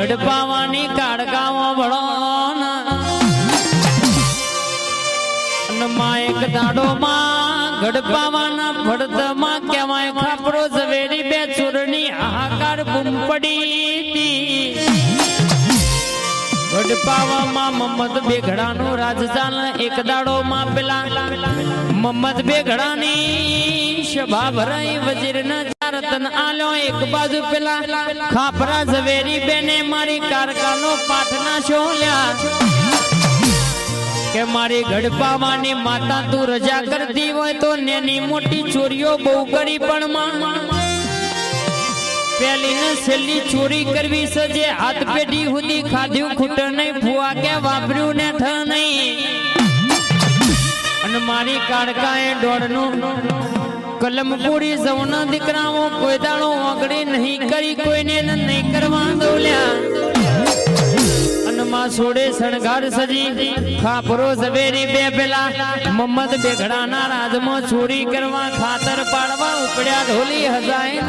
ગઢ કાળકાઓ ભળો માં એક દાડો માં ગઢ પાવાના ફળદમાં કેવાય ખાપરો ઝવેરી બે ચૂરની હાહાકાર બૂમ પડી હતી વડપાવામાં મમ્મદ બેઘડાનું રાજજાન એક દાડોમાં પેલા. મમ્મદ બેઘડાની સભા ભરાઈ વજીરના રતન આલો એક બાજુ પેલા ખાપરા ઝવેરી બેને મારી કારકાનો પાઠના શોલ્યા. કે મારી ગડપાવાની માતા તું રજા કરતી હોય તો નેની મોટી ચોરીઓ બહુ કરી પણ માં. પેલી ને છેલ્લી ચોરી કરવી સજે હાથ પેઢી સુધી ખાધ્યું ખૂટ નહીં ફુવા કે વાપર્યું ને થ નહીં. અને મારી કાળકાએ દોડનું કલમ પૂરી સૌના દીકરાઓ કોઈ દાડો ઓગળી નહીં કરી, કોઈને નહીં કરવા દોલ્યા. અને માં છોડે શણગાર સજી, ખાપરો સવેરી બે પેલા. મમ્મદ બેઘડાના રાજમાં ચોરી કરવા ખાતર પાડવા ઉપડ્યા ઢોલી હજાય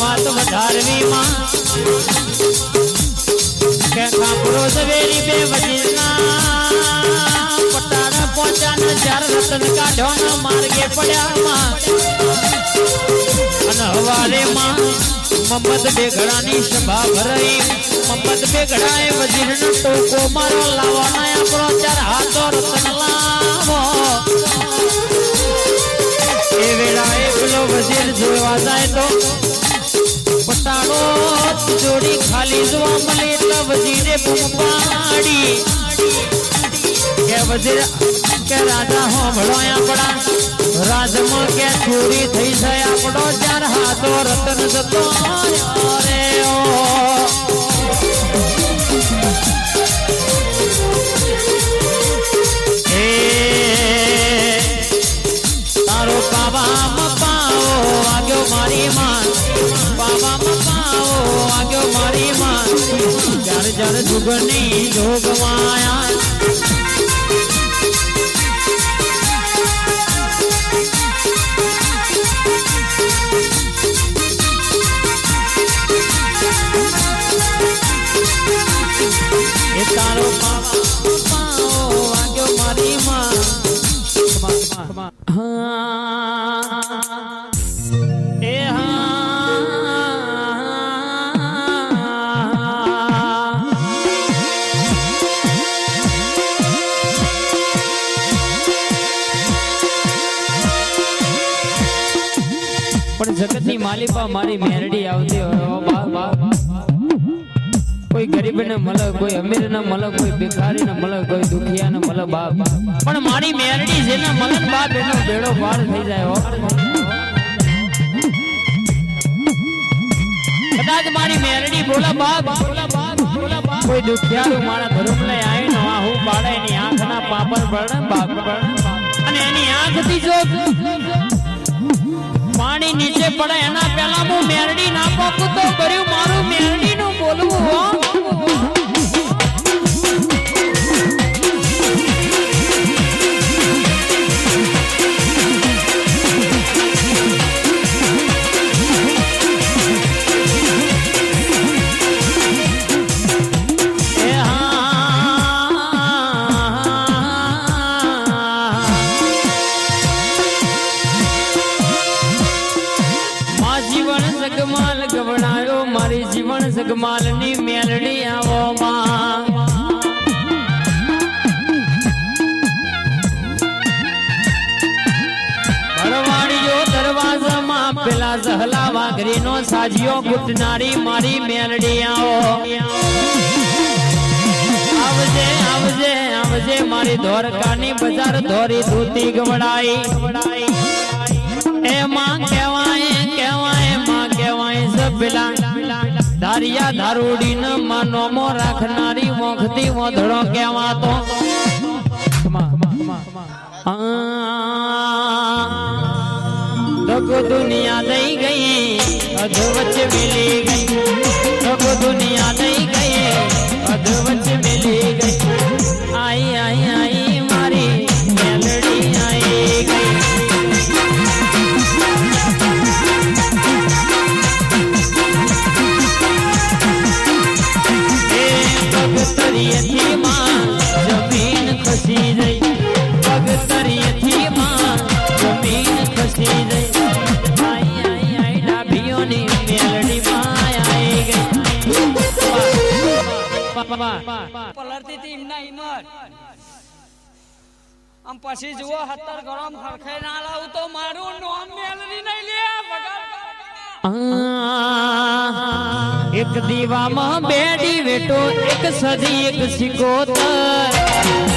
વાત વધારવી માં. કે ખાપરો ઝવેરી બે વજીરના પટારા પહોંચ્યા ચાર રતન કાઢવાના માર્ગે પડ્યા માં. અને હવારે માં મમ્મદ બેઘડાની સભા ભરાઈ. મમ્મદ બેઘડાએ વજીરનો ટોકો મારો લાવવાના આપણો ચાર હાથો રતન લાવો. એ વેળાએ પેલો વજીર જોવા જાય તો પટાડો જોડી ખાલી જોવા મળે એટલે વજીરે પાડી કે વજીર કે રાજા હો ભળો આપણા. રાજમાં કે ચોરી થઈ જાય આપણો ચાર હાથો રતન જતો રે. ઓ જ્યારે જુગની જોગવાયા. માલિપા મારી મેરડી આવતી કોઈ ગરીબ ને મળે કોઈ અમીર ને મળે કોઈ ભિખારી ને મળે કોઈ દુખિયા ને મળે બાપ. પણ મારી મેરડી મળે ને બાપ, એનો બેડો પાર થઈ જાય કદાચ મારી મેરડી બોલા, બાપ. બોલા બાપ બોલા બાપ કોઈ મારા ધર્મ લઈ આવીને આ હું પાડે, એની આંખના પાપર પડે બાપ. પડે અને એની આંખથી જો પાણી નીચે પડે એના પહેલા હું મેરડી ના પોકું તો કર્યું, મારું મેરડી નું બોલવું હો. જીવન જગમાલની મેલડી આવો માં દરવાજામાં પેલા જહલા વાઘરીનો ગુટનારી મારી મેલડી આવો આવજે આવજે આવજે મારી ધોરકાની બજાર ધોરી ધૂતી ગવડાઈ એમાં ધારિયા ધારુડી ન માનોમો રાખનારી મોખતી વધડો કહેવાતો. ધગો દુનિયા દઈ ગઈ અધ વચ્ચે પલળતી હતી એમના હિંમત આમ પછી જુઓ હતર ગરમ ખરખે ના લાવું તો મારું નોમ મેલરી નહીં લે એક દીવામાં બેડી વેટો એક સજી એક સિકોતર.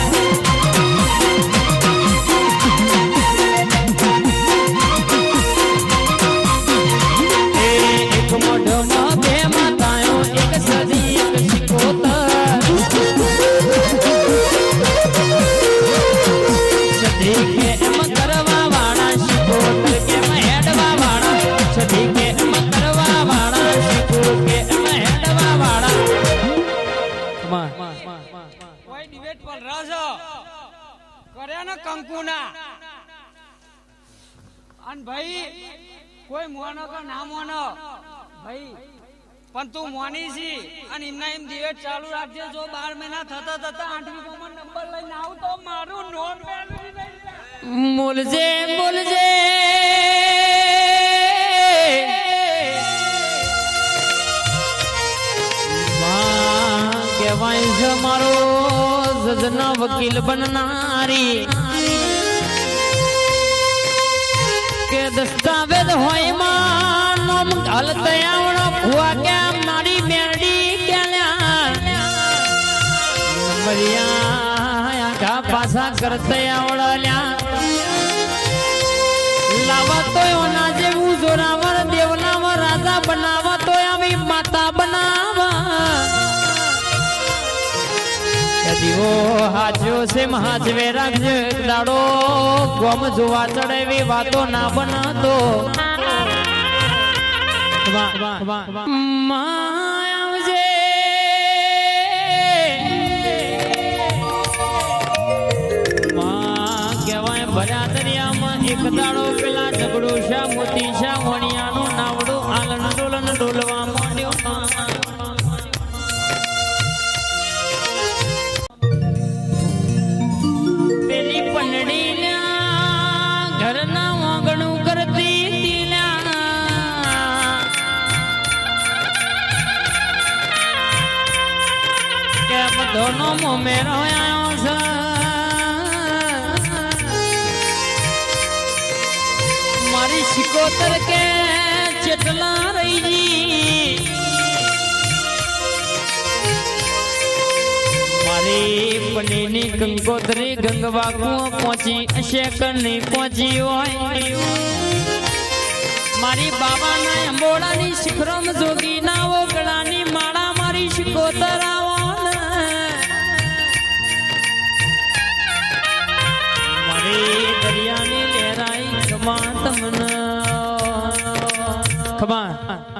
કંકુના અને ભાઈ, કોઈ મોનો કે ના મોનો. ભાઈ, પણ તું મોની છી અને એમના એમ ડિબેટ ચાલુ રાખજે. જો બાર મહિના થતા થતા આઠમી કોમન નંબર લઈને આવું તો મારું નોન મોલજે નહીં વકીલ બનનારી. કે દસ્તાવેજ હોયમાં નોમ હાલત આવડો ભુવા કે મારી મેરડી કેલ્યા નંબરિયા આખા પાછા કરતે લ્યા લાવા તો ઓના જેવું જોરાવર હાજ્યો છે મહાજવે રાખજો દાડો ગમ જોવા ચડે એવી વાતો ના બનાતો. માં કહેવાય ભર્યા દરિયામાં એક દાડો મોમેરો આયો મારી શિકોતર કે ચેટલા રહી મારી પનીની કંકોત્રી ગંગવાકુ પહોંચી શેકરની પહોંચી હોય મારી બાબાના અંબોડાની શિખરોમ જોગી ના ઓગળાની માળા મારી શિકોતર તમને ખમા